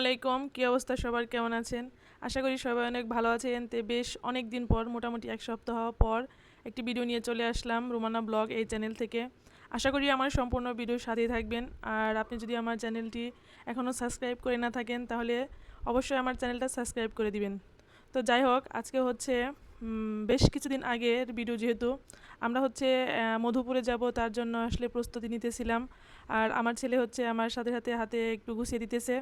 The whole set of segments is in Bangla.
আলাইকুম। কী অবস্থা? সবার কেমন আছেন? আশা করি সবাই অনেক ভালো আছেন। তে বেশ অনেক দিন পর, মোটামুটি এক সপ্তাহ পর একটি ভিডিও নিয়ে চলে আসলাম রোমানা ব্লগ এই চ্যানেল থেকে। আশা করি আমার সম্পূর্ণ ভিডিওর সাথেই থাকবেন। আর আপনি যদি আমার চ্যানেলটি এখনও সাবস্ক্রাইব করে না থাকেন, তাহলে অবশ্যই আমার চ্যানেলটা সাবস্ক্রাইব করে দিবেন। তো যাই হোক, আজকে হচ্ছে বেশ কিছুদিন আগের ভিডিও যেহেতু, আমরা হচ্ছে মধুপুরে যাব, তার জন্য আসলে প্রস্তুতি নিতেছিলাম। আর আমার ছেলে হচ্ছে আমার সাথে সাথে হাতে একটু গুছিয়ে দিতেছে।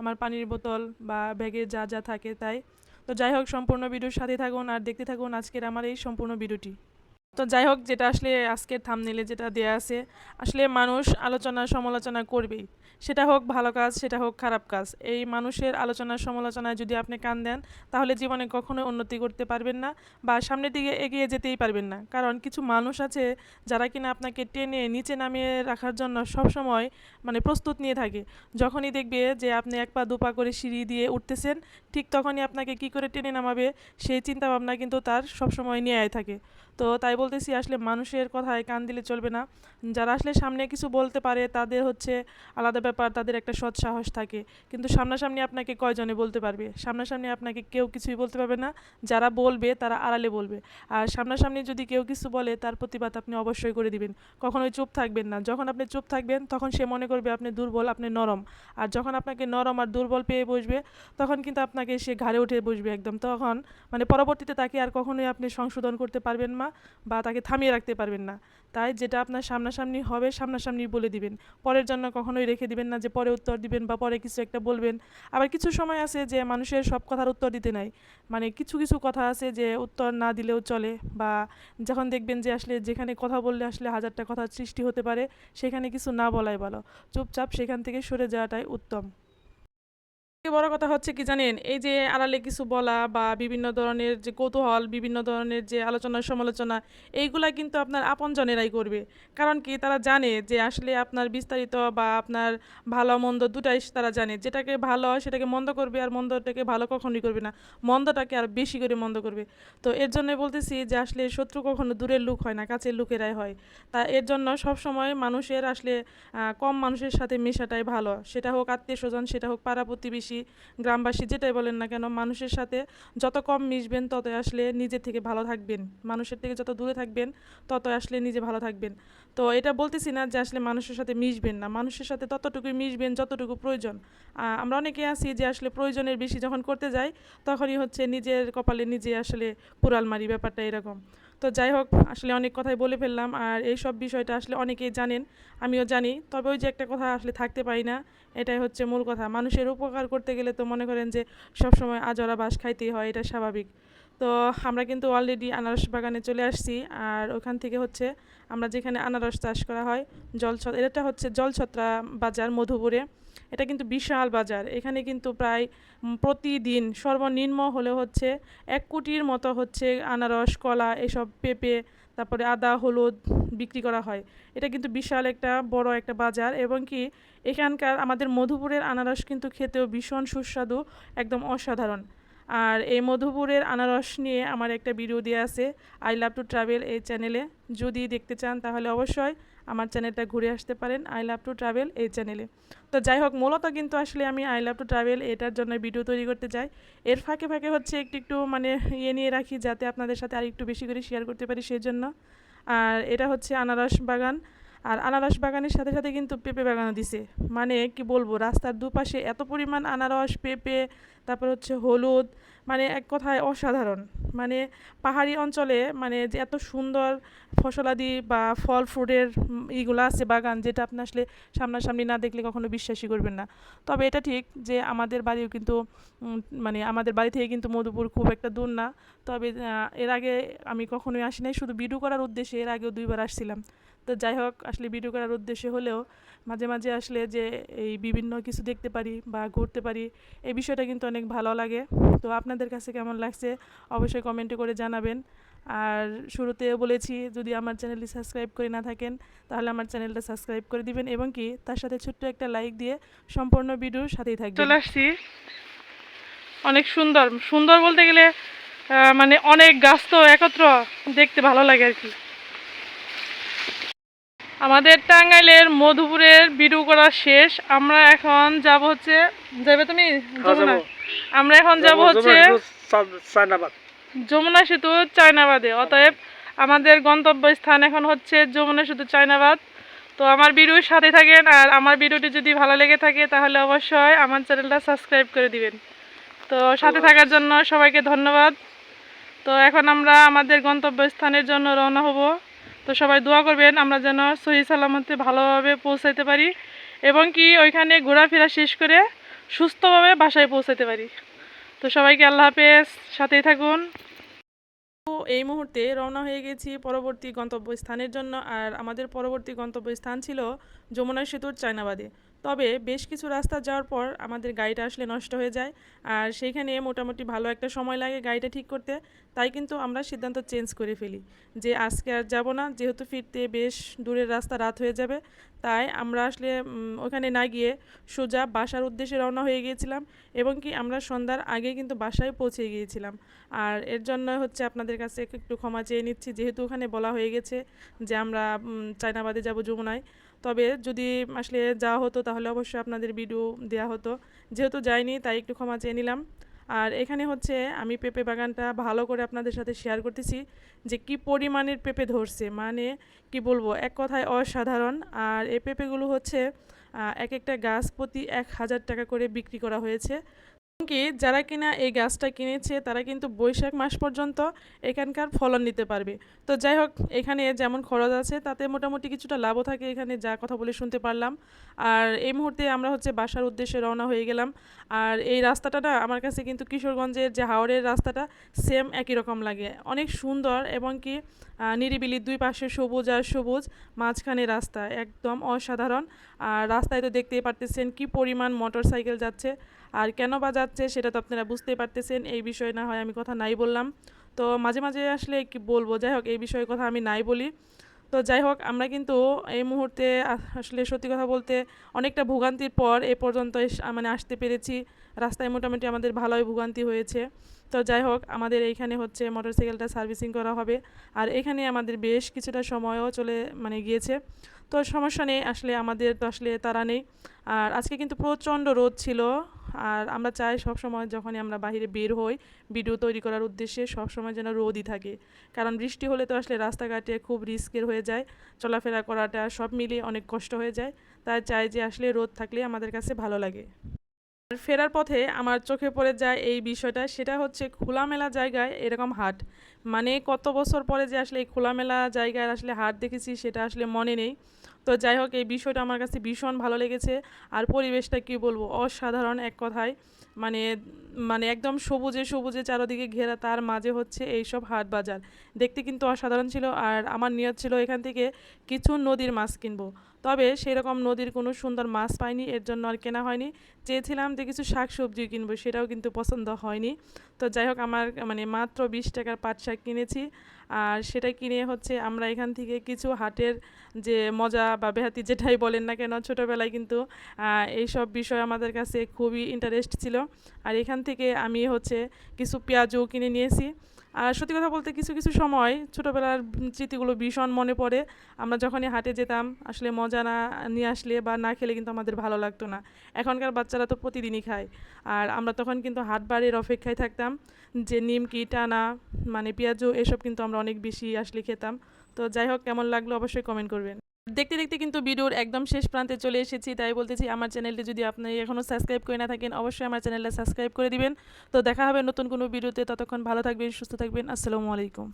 আমার পানির বোতল বা ব্যাগে যা যা থাকে তাই। তো যাই হোক, সম্পূর্ণ ভিডিওর সাথে থাকুন আর দেখতে থাকুন আজকের আমার এই সম্পূর্ণ ভিডিওটি তো যাই হোক, যেটা আসলে আজকের থামনেলে যেটা দেয়া আছে, আসলে মানুষ আলোচনা সমালোচনা করবেই। সেটা হোক ভালো কাজ, সেটা হোক খারাপ কাজ। এই মানুষের আলোচনা সমালোচনায় যদি আপনি কান দেন, তাহলে জীবনে কখনো উন্নতি করতে পারবেন না বা সামনের দিকে এগিয়ে যেতেই পারবেন না। কারণ কিছু মানুষ আছে যারা কিনা আপনাকে টেনে নিচে নামিয়ে রাখার জন্য সব সময় মানে প্রস্তুত নিয়ে থাকে। যখনই দেখবে যে আপনি এক পা দুপা করে সিঁড়ি দিয়ে উঠতেছেন, ঠিক তখনই আপনাকে কি করে টেনে নামাবে সেই চিন্তা ভাবনা কিন্তু তার সবসময় নিয়ে থাকে। তো তাই বলতেছি আসলে মানুষের কথায় কান দিলে চলবে না। যারা আসলে সামনে কিছু বলতে পারে, তাদের হচ্ছে আলাদা ব্যাপার, তাদের একটা সৎ সাহস থাকে। কিন্তু সামনাসামনি আপনাকে কয়জনে বলতে পারবে? সামনাসামনি আপনাকে কেউ কিছুই বলতে পারবে না। যারা বলবে, তারা আড়ালে বলবে। আর সামনাসামনি যদি কেউ কিছু বলে, তার প্রতিবাদ আপনি অবশ্যই করে দিবেন। কখনোই চুপ থাকবেন না। যখন আপনি চুপ থাকবেন, তখন সে মনে করবে আপনি দুর্বল, আপনি নরম। আর যখন আপনাকে নরম আর দুর্বল পেয়ে বসবে, তখন কিন্তু আপনাকে সে ঘাড়ে উঠে বসবে একদম। তখন মানে পরবর্তীতে তাকে আর কখনোই আপনি সংশোধন করতে পারবেন না। বা তাকে থামিয়ে রাখতে পারবেন না। তাই যেটা আপনার সামনাসামনি হবে, সামনাসামনি বলে দিবেন। পরের জন্য কখনোই রেখে দিবেন না যে পরে উত্তর দিবেন বা পরে কিছু একটা বলবেন। আবার কিছু সময় আছে যে মানুষের সব কথার উত্তর দিতে নাই। মানে কিছু কিছু কথা আছে যে উত্তর না দিলেও চলে বা যখন দেখবেন যে আসলে যেখানে কথা বললে আসলে হাজারটা কথার সৃষ্টি হতে পারে, সেখানে কিছু না বলাই ভালো। চুপচাপ সেখান থেকে সরে যাওয়াটাই উত্তম। বড় কথা হচ্ছে কি জানেন? এই যে আড়ালে কিছু বলা বা বিভিন্ন ধরনের যে কৌতূহল, বিভিন্ন ধরনের যে আলোচনা, সমালোচনা, এইগুলা কিন্তু আপনার আপনজনেরাই করবে। কারণ কি? তারা জানে যে আসলে আপনার বিস্তারিত বা আপনার ভালো, মন্দ দুটাই তারা জানে। যেটাকে ভালো হয় সেটাকে মন্দ করবে আর মন্দটাকে ভালো কখনোই করবে না। মন্দটাকে আর বেশি করে মন্দ করবে। তো এর জন্য বলতেছি যে আসলে শত্রু কখনো দূরের লোক হয় না, কাছের লোকেরাই হয়। তা এর জন্য সব সময় মানুষের আসলে কম মানুষের সাথে মেশাটাই ভালো। সেটা হোক আত্মীয় স্বজন সেটা হোক পাড়া প্রতিবেশী গ্রামবাসী যেটাই বলেন না কেন, মানুষের সাথে যত কম মিশবেন ততই আসলে নিজে থেকে ভালো থাকবেন। মানুষের থেকে যত দূরে থাকবেন তত আসলে নিজে ভালো থাকবেন। তো এটা বলতেছি না যে আসলে মানুষের সাথে মিশবেন না। মানুষের সাথে ততটুকুই মিশবেন যতটুকু প্রয়োজন। আমরা অনেকে আছি যে আসলে প্রয়োজনের বেশি যখন করতে যাই, তখনই হচ্ছে নিজের কপালে নিজে আসলে কুড়াল মারি ব্যাপারটা এরকম। তো যাই হোক, আসলে অনেক কথাই বলে ফেললাম আর এই সব বিষয়টা আসলে অনেকেই জানেন, আমিও জানি। তবে ওই যে একটা কথা আসলে থাকতে পারি না, এটাই হচ্ছে মূল কথা। মানুষের উপকার করতে গেলে তো মনে করেন যে সবসময় আজরা বাস খাইতেই হয়, এটা স্বাভাবিক। তো আমরা কিন্তু অলরেডি আনারস বাগানে চলে আসছি আর ওখান থেকে হচ্ছে আমরা যেখানে আনারস চাষ করা হয় জলছ এটা হচ্ছে জলছত্রা বাজার মধুপুরে। এটা কিন্তু বিশাল বাজার। এখানে কিন্তু প্রায় প্রতিদিন সর্বনিম্ন হলে হচ্ছে এক কোটির মতো হচ্ছে আনারস, কলা এসব পেঁপে, তারপরে আদা, হলুদ বিক্রি করা হয়। এটা কিন্তু বিশাল একটা বড় একটা বাজার এবং কি এখানকার আমাদের মধুপুরের আনারস কিন্তু খেতেও ভীষণ সুস্বাদু, একদম অসাধারণ। আর এই মধুপুরের আনারস নিয়ে আমার একটা ভিডিও দেওয়া আছে আই লাভ টু ট্রাভেল এই চ্যানেলে যদি দেখতে চান তাহলে অবশ্যই আমার চ্যানেলটা ঘুরে আসতে পারেন আই লাভ টু ট্রাভেল এই চ্যানেলে তো যাই হোক, মূলত কিন্তু আসলে আমি আই লাভ টু ট্রাভেল এটার জন্য ভিডিও তৈরি করতে চাই। এর ফাঁকে ফাঁকে হচ্ছে একটু একটু মানে ইয়ে নিয়ে রাখি যাতে আপনাদের সাথে আর একটু বেশি করে শেয়ার করতে পারি সেই জন্য আর এটা হচ্ছে আনারস বাগান। আর আনারস বাগানের সাথে সাথে কিন্তু পেঁপে বাগানও দিছে। মানে কি বলব, রাস্তার দুপাশে এত পরিমাণ আনারস, পেঁপে, তারপর হচ্ছে হলুদ মানে এক কথায় অসাধারণ। মানে পাহাড়ি অঞ্চলে মানে যে এত সুন্দর ফসলাদি বা ফল ফ্রুটের ইগুলো আছে বাগান, যেটা আপনি আসলে সামনাসামনি না দেখলে কখনো বিশ্বাসই করবেন না। তবে এটা ঠিক যে আমাদের বাড়িও কিন্তু মানে আমাদের বাড়ি থেকে কিন্তু মধুপুর খুব একটা দূর না। তবে এর আগে আমি কখনোই আসি নাই, শুধু ভিডিও করার উদ্দেশ্যে এর আগেও দুইবার আসছিলাম। তো যাই হোক, আসলে ভিডিও করার উদ্দেশ্যে হলেও মাঝে মাঝে আসলে যে এই বিভিন্ন কিছু দেখতে পারি বা ঘুরতে পারি, এই বিষয়টা কিন্তু অনেক ভালো লাগে। তো আপনাদের কাছে কেমন লাগছে অবশ্যই কমেন্টে করে জানাবেন। আর শুরুতে বলেছি যদি আমার চ্যানেলটি সাবস্ক্রাইব করে না থাকেন তাহলে আমার চ্যানেলটা সাবস্ক্রাইব করে দিবেন এবং কি তার সাথে ছোট্ট একটা লাইক দিয়ে সম্পূর্ণ ভিডিওর সাথেই থাকবেন। চলে আসছি। অনেক সুন্দর সুন্দর বলতে গেলে আহ, মানে অনেক গাছ তো একত্র দেখতে ভালো লাগে আর কি। আমাদের টাঙ্গাইলের মধুপুরের ভিডিও করা শেষ। আমরা এখন যাব হচ্ছে যাবে তুমি? যমুনা? আমরা এখন যাব হচ্ছে যমুনা সেতু চায়নাবাদে অতএব আমাদের গন্তব্য স্থান এখন হচ্ছে যমুনা সেতু চায়নাবাদ। তো আমার ভিডিওর সাথে থাকেন আর আমার ভিডিওটি যদি ভালো লেগে থাকে তাহলে অবশ্যই আমার চ্যানেলটা সাবস্ক্রাইব করে দিবেন। তো সাথে থাকার জন্য সবাইকে ধন্যবাদ। তো এখন আমরা আমাদের গন্তব্য স্থানের জন্য রওনা হব। তো সবাই দোয়া করবেন আমরা যেন সহি সালামতে ভালোভাবে পৌঁছাইতে পারি এবং কি ওইখানে ঘোরাফেরা শেষ করে সুস্থভাবে বাসায় পৌঁছাতে পারি। তো সবাইকে আল্লাহ হাফেজ, সাথেই থাকুন। এই মুহূর্তে রওনা হয়ে গেছি পরবর্তী গন্তব্যস্থানের জন্য, আর আমাদের পরবর্তী গন্তব্য স্থান ছিল যমুনা সেতুর চায়নাবাদে। তবে বেশ কিছু রাস্তা যাওয়ার পর আমাদের গাড়িটা আসলে নষ্ট হয়ে যায়। আর সেইখানে মোটামুটি ভালো একটা সময় লাগে গাড়িটা ঠিক করতে। তাই কিন্তু আমরা সিদ্ধান্ত চেঞ্জ করে ফেলি যে আজকে আর যাব না, যেহেতু ফিরতে বেশ দূরের রাস্তা, রাত হয়ে যাবে। তাই আমরা আসলে ওখানে না গিয়ে সোজা বাসার উদ্দেশ্যে রওনা হয়ে গিয়েছিলাম এবং কি আমরা সন্ধ্যার আগে কিন্তু বাসায় পৌঁছে গিয়েছিলাম। আর এর জন্য হচ্ছে আপনাদের কাছে একটু ক্ষমা চেয়ে নিচ্ছি, যেহেতু ওখানে বলা হয়ে গেছে যে আমরা চায়নাবাদে যাব যমুনায়। তবে যদি আসলে যাওয়া হতো তাহলে অবশ্যই আপনাদের ভিডিও দেওয়া হতো। যেহেতু যাইনি, তাই একটু ক্ষমা চেয়ে নিলাম। আর এখানে হচ্ছে আমি পেঁপে বাগানটা ভালো করে আপনাদের সাথে শেয়ার করতেছি যে কি পরিমাণের পেঁপে ধরছে। মানে কি বলব, এক কথায় অসাধারণ। আর এই পেঁপেগুলো হচ্ছে এক একটা গাছ প্রতি এক হাজার টাকা করে বিক্রি করা হয়েছে। কি যারা কিনা এই গাছটা কিনেছে, তারা কিন্তু বৈশাখ মাস পর্যন্ত এখানকার ফলন নিতে পারবে। তো যাই হোক, এখানে যেমন খরচ আছে, তাতে মোটামুটি কিছুটা লাভও থাকে এখানে, যা কথা বলে শুনতে পারলাম। আর এই মুহূর্তে আমরা হচ্ছে বাসার উদ্দেশ্যে রওনা হয়ে গেলাম। আর এই রাস্তাটা না আমার কাছে কিন্তু কিশোরগঞ্জের যে হাওড়ের রাস্তাটা সেম একই রকম লাগে। অনেক সুন্দর এবং কি নিরিবিলি, দুই পাশে সবুজ আর সবুজ, মাঝখানে রাস্তা, একদম অসাধারণ। আর রাস্তায় তো দেখতেই পারতেছেন কি পরিমাণ মোটর সাইকেল যাচ্ছে। আর কেন বাজাচ্ছে সেটা তো আপনারা বুঝতেই পারতেছেন, এই বিষয়ে না হয় আমি কথা নাই বললাম। তো মাঝে মাঝে আসলে কি বলব, যাই হোক এই বিষয়ে কথা আমি নাই বলি। তো যাই হোক, আমরা কিন্তু এই মুহূর্তে আসলে সত্যি কথা বলতে অনেকটা ভোগান্তির পর এ পর্যন্ত মানে আসতে পেরেছি। রাস্তায় মোটামুটি আমাদের ভালোই ভোগান্তি হয়েছে। তো যাই হোক, আমাদের এইখানে হচ্ছে মোটরসাইকেলটা সার্ভিসিং করা হবে। আর এখানে আমাদের বেশ কিছুটা সময়ও চলে মানে গিয়েছে। তো সমস্যা নেই, আসলে আমাদের তো আসলে তারা নেই। আর আজকে কিন্তু প্রচণ্ড রোদ ছিল। আর আমরা চাই সব সময় যখনই আমরা বাইরে বের হই ভিডিও তৈরি করার উদ্দেশ্যে সব সময় যেন রোদই থাকে। কারণ বৃষ্টি হলে তো আসলে রাস্তাঘাটে খুব রিস্কের হয়ে যায়, চলাফেরা করাটা সব মিলিয়ে অনেক কষ্ট হয়ে যায়। তাই চাই যে আসলে রোদ থাকলে আমাদের কাছে ভালো লাগে। আর ফেরার পথে আমার চোখে পড়ে যায় এই বিষয়টা, সেটা হচ্ছে খোলামেলা জায়গায় এরকম হাট। মানে কত বছর পরে যে আসলে এই খোলামেলা জায়গায় আসলে হাট দেখেছি, সেটা আসলে মনে নেই। তো যাই হোক, এই বিষয়টা আমার কাছে ভীষণ ভালো লেগেছে। আর পরিবেশটা কি বলব, অসাধারণ এক কথায়। মানে মানে একদম সবুজে সবুজে চারোদিকে ঘেরা তার মাঝে হচ্ছে এইসব হাট বাজার। দেখতে কিন্তু অসাধারণ ছিল আর আমার নিয়ত ছিল এখান থেকে কিছু নদীর মাছ কিনবো। তবে সেরকম নদীর কোনো সুন্দর মাছ পাইনি, এর জন্য আর কেনা হয়নি। চেয়েছিলাম যে কিছু শাক সবজি কিনবো, সেটাও কিন্তু পছন্দ হয়নি। তো যাই হোক, আমার মানে মাত্র বিশ টাকার পাট শাক কিনেছি। আর সেটা কিনে হচ্ছে আমরা এখান থেকে কিছু হাটের যে মজা বা বেহাতি যেটাই বলেন না কেন, ছোটোবেলায় কিন্তু এইসব বিষয় আমাদের কাছে খুবই ইন্টারেস্ট ছিল। আর এখান থেকে আমি হচ্ছে কিছু পেঁয়াজও কিনে নিয়েছি। আর সত্যি কথা বলতে কিছু কিছু সময় ছোটোবেলার স্মৃতিগুলো ভীষণ মনে পড়ে। আমরা যখনই হাটে যেতাম, আসলে মজা না, নিয়ে আসলে বা না খেলে কিন্তু আমাদের ভালো লাগতো না। এখনকার বাচ্চারা তো প্রতিদিনই খায়। আর আমরা তখন কিন্তু হাট বাড়ির অপেক্ষায় থাকতাম যে নিমকি, টানা মানে পেঁয়াজু, এসব কিন্তু আমরা অনেক বেশি আসলে খেতাম। তো যাই হোক, কেমন লাগল অবশ্যই কমেন্ট করবেন। দেখতে দেখতে কিন্তু ভিডিওর একদম শেষ প্রান্তে চলে এসেছি, তাই বলতেছি আমার চ্যানেলটি যদি আপনি এখনও সাবস্ক্রাইব করে না থাকেন, অবশ্যই আমার চ্যানেলটা সাবস্ক্রাইব করে দিবেন। তো দেখা হবে নতুন কোনো ভিডিওতে, ততক্ষণ ভালো থাকবেন, সুস্থ থাকবেন, আসসালামু আলাইকুম।